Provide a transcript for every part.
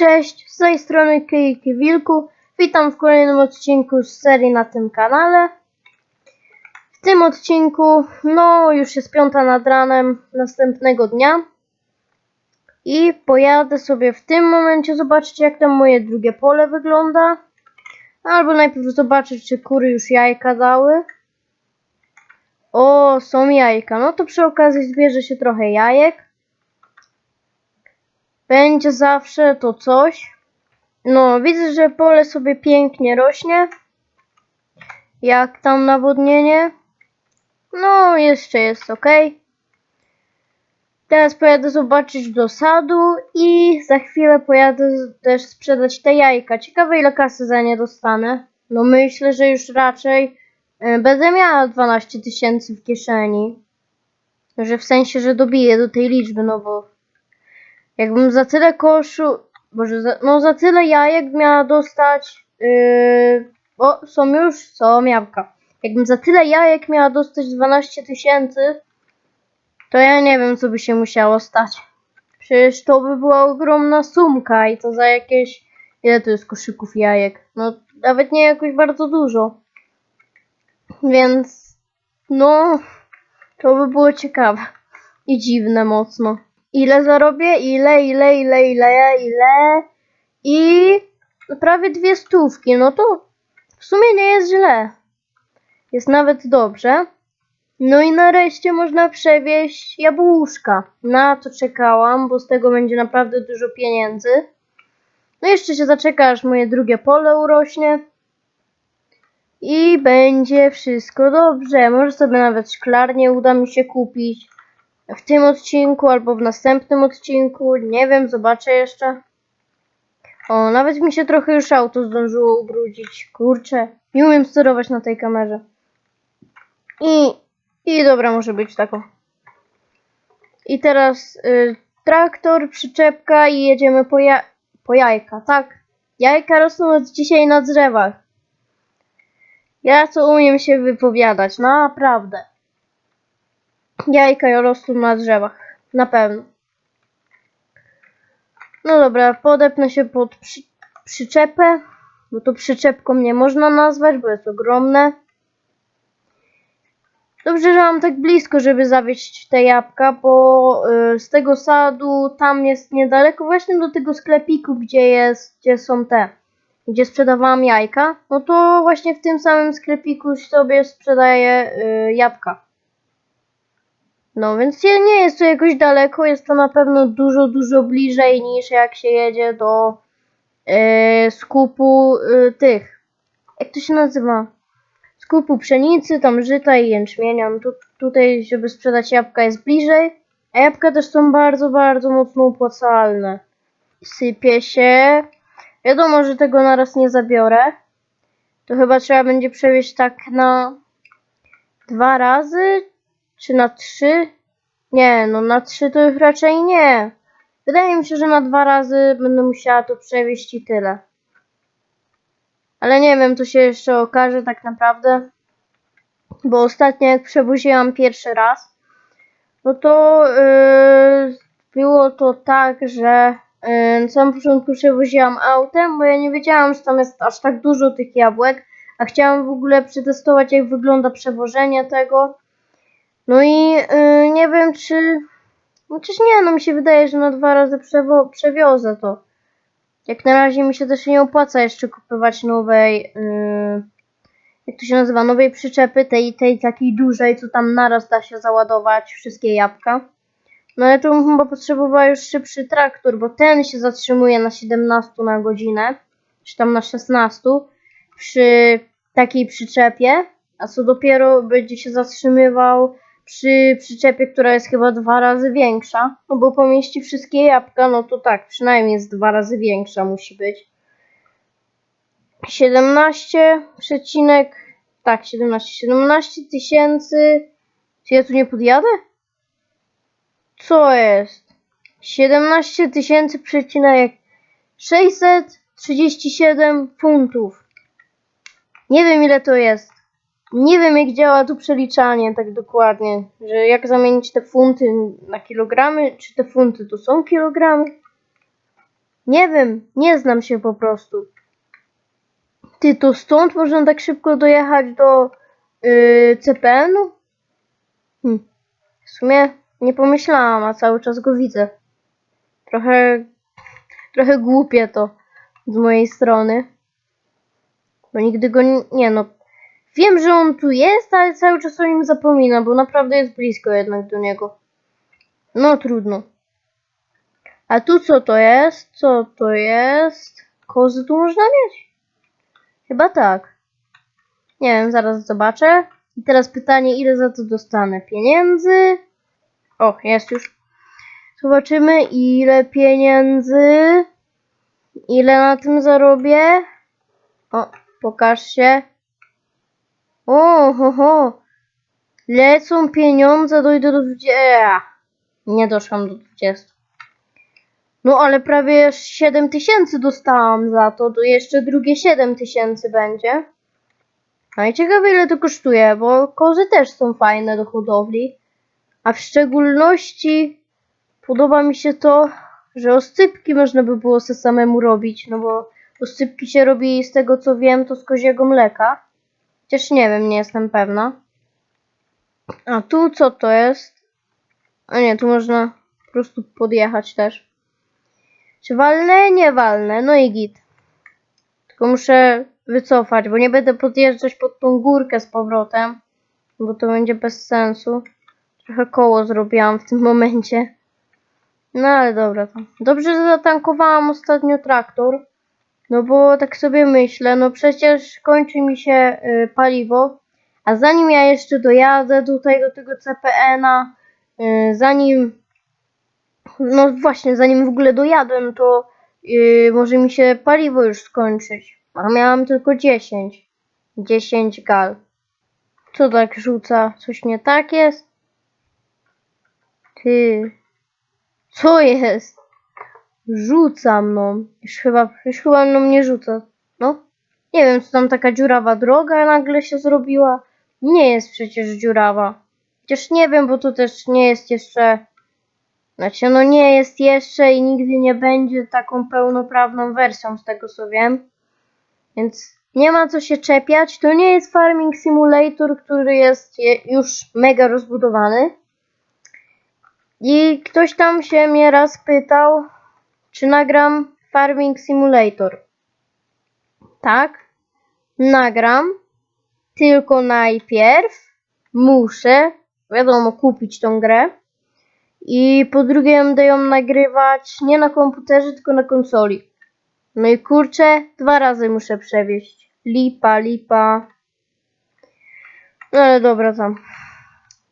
Cześć, z tej strony Kijki Wilku. Witam w kolejnym odcinku z serii na tym kanale. W tym odcinku, no już jest piąta nad ranem następnego dnia. I pojadę sobie w tym momencie zobaczyć jak tam moje drugie pole wygląda. Albo najpierw zobaczyć czy kury już jajka dały. O, są jajka. No to przy okazji zbierze się trochę jajek. Będzie zawsze to coś. No, widzę, że pole sobie pięknie rośnie. Jak tam nawodnienie? No, jeszcze jest ok. Teraz pojadę zobaczyć do sadu i za chwilę pojadę też sprzedać te jajka. Ciekawe ile kasy za nie dostanę. No myślę, że już raczej e, będę miała 12 tysięcy w kieszeni. Że w sensie, że dobiję do tej liczby, no bo Jakbym za tyle koszu, boże, za, no za tyle jajek miała dostać, yy, o, są już, są jabłka. Jakbym za tyle jajek miała dostać 12 tysięcy, to ja nie wiem, co by się musiało stać. Przecież to by była ogromna sumka i to za jakieś, ile to jest koszyków jajek? No, nawet nie jakoś bardzo dużo. Więc, no, to by było ciekawe i dziwne mocno. Ile zarobię? Ile, ile, ile, ile, ile? I prawie dwie stówki. No to w sumie nie jest źle. Jest nawet dobrze. No i nareszcie można przewieźć jabłuszka. Na to czekałam, bo z tego będzie naprawdę dużo pieniędzy. No jeszcze się zaczeka, aż moje drugie pole urośnie. I będzie wszystko dobrze. Może sobie nawet szklarnię uda mi się kupić w tym odcinku albo w następnym odcinku. Nie wiem, zobaczę jeszcze. O, nawet mi się trochę już auto zdążyło ubrudzić. Kurczę, nie umiem sterować na tej kamerze. I, i dobra, może być tako. I teraz y, traktor, przyczepka i jedziemy po, ja po jajka, tak? Jajka rosną od dzisiaj na drzewach. Ja co umiem się wypowiadać, naprawdę. Jajka rosną na drzewach. Na pewno. No dobra, podepnę się pod przy, przyczepę, bo to przyczepką nie można nazwać, bo jest ogromne. Dobrze, że mam tak blisko, żeby zawieźć te jabłka, bo y, z tego sadu tam jest niedaleko właśnie do tego sklepiku, gdzie jest, gdzie są te, gdzie sprzedawałam jajka. No to właśnie w tym samym sklepiku sobie sprzedaję y, jabłka. No więc nie jest to jakoś daleko, jest to na pewno dużo, dużo bliżej niż jak się jedzie do e, skupu e, tych. Jak to się nazywa? Skupu pszenicy, tam żyta i jęczmienia. No tu, tutaj, żeby sprzedać jabłka jest bliżej, a jabłka też są bardzo, bardzo mocno opłacalne. Sypie się. Wiadomo, że tego naraz nie zabiorę. To chyba trzeba będzie przewieźć tak na dwa razy, czy na trzy? Nie, no na trzy to już raczej nie. Wydaje mi się, że na dwa razy będę musiała to przewieźć i tyle. Ale nie wiem, to się jeszcze okaże tak naprawdę. Bo ostatnio jak przewoziłam pierwszy raz, no to yy, było to tak, że yy, na samym początku przewoziłam autem, bo ja nie wiedziałam, że tam jest aż tak dużo tych jabłek, a chciałam w ogóle przetestować, jak wygląda przewożenie tego. No i y, nie wiem, czy. Chociaż nie, no mi się wydaje, że na dwa razy przewiozę to. Jak na razie mi się też nie opłaca jeszcze kupować nowej. y, jak to się nazywa? Nowej przyczepy, tej, tej takiej dużej, co tam naraz da się załadować wszystkie jabłka. No ale tu bym chyba potrzebowała już szybszy traktor, bo ten się zatrzymuje na 17 na godzinę, czy tam na 16 przy takiej przyczepie, a co dopiero będzie się zatrzymywał przy przyczepie, która jest chyba dwa razy większa, no bo pomieści wszystkie jabłka, no to tak, przynajmniej jest dwa razy większa musi być. 17 przecinek, tak, 17, 17 tysięcy, czy ja tu nie podjadę? Co jest? 17 tysięcy przecinek 637 funtów. Nie wiem ile to jest. Nie wiem jak działa tu przeliczanie tak dokładnie, że jak zamienić te funty na kilogramy, czy te funty to są kilogramy? Nie wiem, nie znam się po prostu. Ty, to stąd można tak szybko dojechać do yy, CPN-u? Hm. W sumie nie pomyślałam, a cały czas go widzę. Trochę, trochę głupie to z mojej strony. Bo nigdy go nie, nie no. Wiem, że on tu jest, ale cały czas o nim zapominam, bo naprawdę jest blisko jednak do niego. No trudno. A tu co to jest? Co to jest? Kozy tu można mieć? Chyba tak. Nie wiem, zaraz zobaczę. I teraz pytanie, ile za to dostanę pieniędzy? O, jest już. Zobaczymy, ile pieniędzy. Ile na tym zarobię? O, pokaż się. O, ho, ho. Lecą pieniądze, dojdę do 20. Nie doszłam do 20. No ale prawie 7 tysięcy dostałam za to, to jeszcze drugie 7 tysięcy będzie. No i ciekawe ile to kosztuje, bo kozy też są fajne do hodowli. A w szczególności podoba mi się to, że oscypki można by było se samemu robić, no bo oscypki się robi z tego co wiem to z koziego mleka. Chociaż nie wiem, nie jestem pewna. A tu co to jest? A nie, tu można po prostu podjechać też. Czy walnę? Nie walnę. No i git. Tylko muszę wycofać, bo nie będę podjeżdżać pod tą górkę z powrotem, bo to będzie bez sensu. Trochę koło zrobiłam w tym momencie. No ale dobra. Dobrze, że zatankowałam ostatnio traktor. No bo tak sobie myślę, no przecież kończy mi się y, paliwo, a zanim ja jeszcze dojadę tutaj do tego CPN-a, y, zanim no właśnie, zanim w ogóle dojadę, no to yy, może mi się paliwo już skończyć. A miałam tylko 10. 10 gal. Co tak rzuca? Coś nie tak jest? Ty. Co jest? Rzuca mną. Już chyba, już chyba mną nie rzuca. No. Nie wiem, co tam taka dziurawa droga nagle się zrobiła. Nie jest przecież dziurawa. Chociaż nie wiem, bo to też nie jest jeszcze znaczy, no nie jest jeszcze i nigdy nie będzie taką pełnoprawną wersją z tego co wiem. Więc nie ma co się czepiać. To nie jest Farming Simulator, który jest je- już mega rozbudowany. I ktoś tam się mnie raz pytał, czy nagram Farming Simulator. Tak, nagram, tylko najpierw muszę, wiadomo, kupić tą grę. I po drugie będę ją nagrywać nie na komputerze, tylko na konsoli. No i kurczę, dwa razy muszę przewieźć. Lipa, lipa. No ale dobra tam.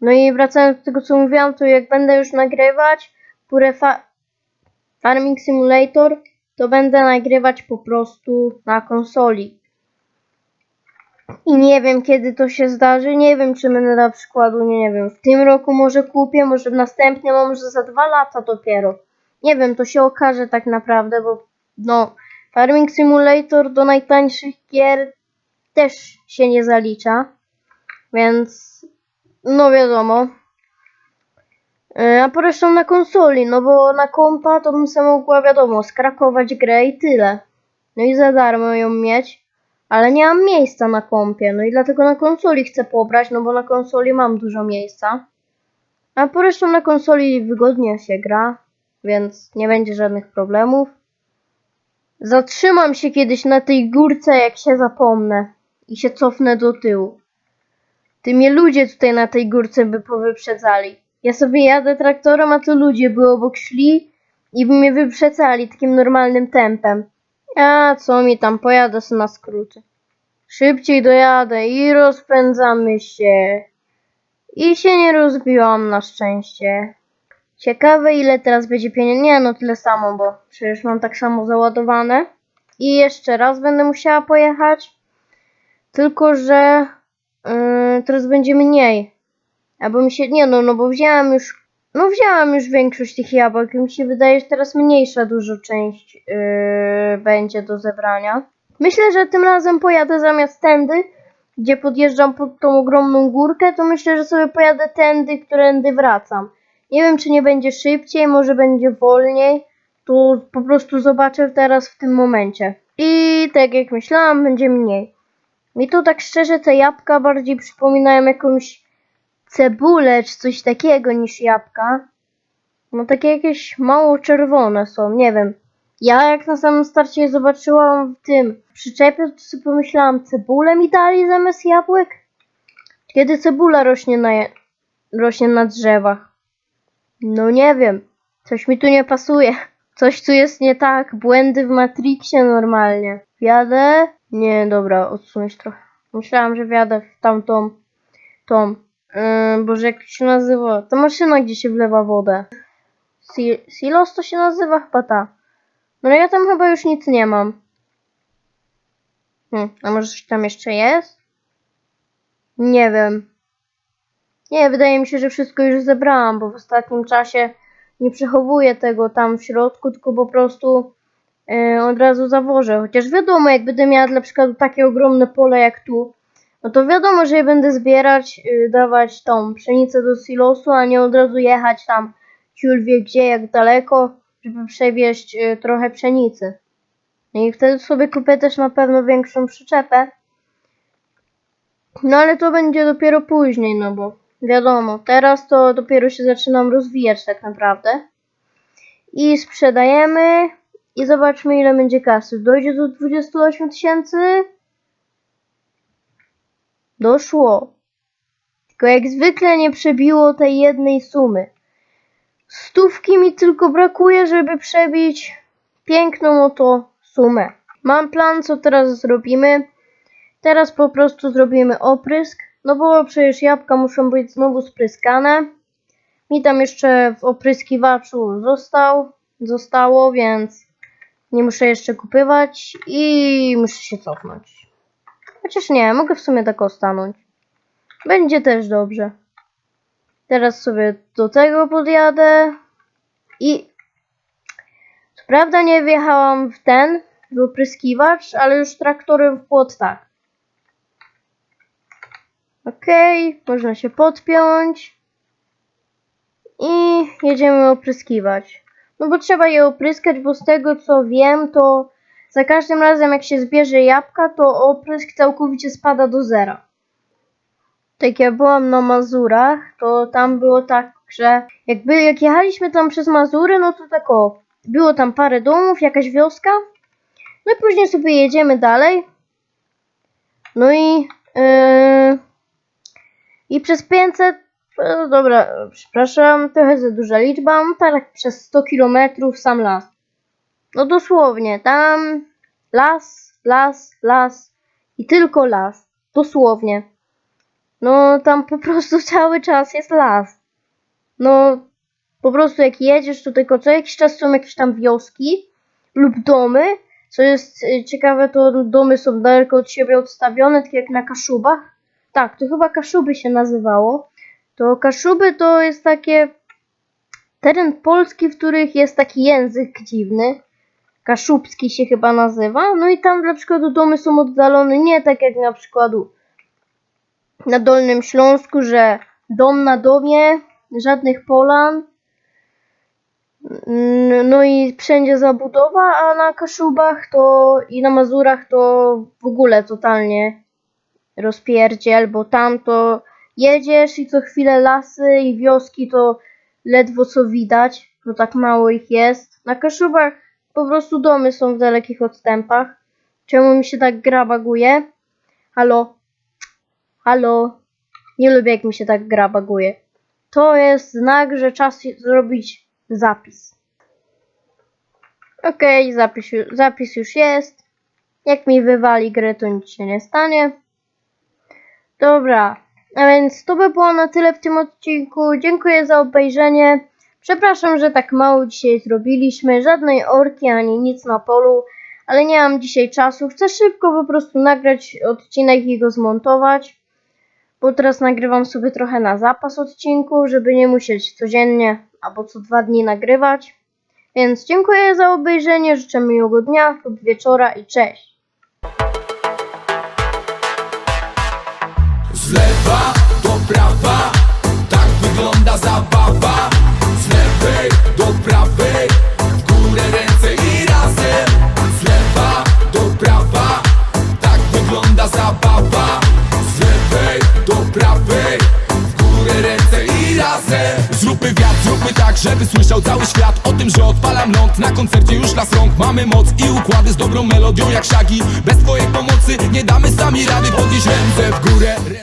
No i wracając do tego co mówiłam, to jak będę już nagrywać pure fa Farming Simulator, to będę nagrywać po prostu na konsoli. I nie wiem kiedy to się zdarzy, nie wiem czy będę na przykładu, nie, wiem, w tym roku może kupię, może w następnym, może za dwa lata dopiero. Nie wiem, to się okaże tak naprawdę, bo no, Farming Simulator do najtańszych gier też się nie zalicza, więc no wiadomo. A poresztą na konsoli, no bo na kompa to bym sobie mogła, wiadomo, skrakować grę i tyle. No i za darmo ją mieć. Ale nie mam miejsca na kompie, no i dlatego na konsoli chcę pobrać, no bo na konsoli mam dużo miejsca. A poresztą na konsoli wygodnie się gra, więc nie będzie żadnych problemów. Zatrzymam się kiedyś na tej górce, jak się zapomnę i się cofnę do tyłu. Ty mnie ludzie tutaj na tej górce by powyprzedzali. Ja sobie jadę traktorem, a tu ludzie by obok szli i by mnie wyprzedzali takim normalnym tempem. A co mi tam, pojadę sobie na skróty. Szybciej dojadę i rozpędzamy się. I się nie rozbiłam na szczęście. Ciekawe ile teraz będzie pieniędzy. Nie no tyle samo, bo przecież mam tak samo załadowane. I jeszcze raz będę musiała pojechać. Tylko, że yy, teraz będzie mniej. Albo mi się, nie no, no bo wzięłam już, no wzięłam już większość tych jabłek i mi się wydaje, że teraz mniejsza dużo część yy, będzie do zebrania. Myślę, że tym razem pojadę zamiast tędy, gdzie podjeżdżam pod tą ogromną górkę, to myślę, że sobie pojadę tędy, którędy wracam. Nie wiem, czy nie będzie szybciej, może będzie wolniej. to po prostu zobaczę teraz w tym momencie. I tak jak myślałam, będzie mniej. Mi to tak szczerze te jabłka bardziej przypominają jakąś cebulę czy coś takiego niż jabłka. No takie jakieś mało czerwone są, nie wiem. Ja jak na samym starcie zobaczyłam w tym przyczepie, to sobie pomyślałam, cebulę mi dali zamiast jabłek? Kiedy cebula rośnie na, rośnie na drzewach? No nie wiem. Coś mi tu nie pasuje. Coś tu jest nie tak. Błędy w Matrixie normalnie. Wjadę? Nie, dobra, odsunąć trochę. Myślałam, że wjadę w tamtą, tą, yy, boże jak się nazywa? Ta maszyna, gdzie się wlewa wodę. Si- silos to się nazywa? Chyba ta. No ja tam chyba już nic nie mam. Hmm, a może coś tam jeszcze jest? Nie wiem. Nie, wydaje mi się, że wszystko już zebrałam, bo w ostatnim czasie nie przechowuję tego tam w środku, tylko po prostu e, od razu zawożę. Chociaż wiadomo, jak będę miała na przykład takie ogromne pole jak tu, no to wiadomo, że je będę zbierać, y, dawać tą pszenicę do silosu, a nie od razu jechać tam ciul wie gdzie, jak daleko, żeby przewieźć y, trochę pszenicy. No i wtedy sobie kupię też na pewno większą przyczepę. No ale to będzie dopiero później, no bo wiadomo, teraz to dopiero się zaczynam rozwijać tak naprawdę. I sprzedajemy i zobaczmy ile będzie kasy. Dojdzie do 28 tysięcy? Doszło. Tylko jak zwykle nie przebiło tej jednej sumy. Stówki mi tylko brakuje, żeby przebić piękną oto sumę. Mam plan, co teraz zrobimy. Teraz po prostu zrobimy oprysk, no bo przecież jabłka muszą być znowu spryskane. Mi tam jeszcze w opryskiwaczu został, zostało, więc nie muszę jeszcze kupywać i muszę się cofnąć. Chociaż nie, mogę w sumie tak stanąć. Będzie też dobrze. Teraz sobie do tego podjadę i co prawda nie wjechałam w ten, w opryskiwacz, ale już traktorem w płot tak. Okej, można się podpiąć i jedziemy opryskiwać. No bo trzeba je opryskać, bo z tego co wiem, to za każdym razem jak się zbierze jabłka, to oprysk całkowicie spada do zera. Tak jak byłam na Mazurach, to tam było tak, że jakby jak jechaliśmy tam przez Mazury, no to tak o, było tam parę domów, jakaś wioska, no i później sobie jedziemy dalej. No i yy, i przez 500, e, dobra, przepraszam, trochę za duża liczba, no tak przez 100 kilometrów sam las. No dosłownie, tam las, las, las i tylko las. Dosłownie. No tam po prostu cały czas jest las. No po prostu jak jedziesz, to tylko co jakiś czas są jakieś tam wioski lub domy. Co jest y, ciekawe, to domy są daleko od siebie odstawione, tak jak na Kaszubach. Tak, to chyba Kaszuby się nazywało. To Kaszuby to jest takie teren Polski, w których jest taki język dziwny. Kaszubski się chyba nazywa. No i tam na przykład domy są oddalone nie tak jak na przykład na Dolnym Śląsku, że dom na domie, żadnych polan. No i wszędzie zabudowa, a na Kaszubach to i na Mazurach to w ogóle totalnie rozpierdziel, bo tam to jedziesz i co chwilę lasy i wioski to ledwo co widać, bo tak mało ich jest. Na Kaszubach po prostu domy są w dalekich odstępach. Czemu mi się tak gra baguje? Halo? Halo? Nie lubię jak mi się tak gra baguje. To jest znak, że czas zrobić zapis. Okej, zapis, ju- zapis już jest. Jak mi wywali grę, to nic się nie stanie. Dobra, a więc to by było na tyle w tym odcinku. Dziękuję za obejrzenie. Przepraszam, że tak mało dzisiaj zrobiliśmy. Żadnej orki ani nic na polu, ale nie mam dzisiaj czasu. Chcę szybko po prostu nagrać odcinek i go zmontować. Bo teraz nagrywam sobie trochę na zapas odcinku, żeby nie musieć codziennie albo co dwa dni nagrywać. Więc dziękuję za obejrzenie, życzę miłego dnia lub wieczora i cześć. Z lewa do prawa, koncercie już las rąk. Mamy moc i układy z dobrą melodią jak szagi. Bez twojej pomocy nie damy sami rady. Podnieś ręce w górę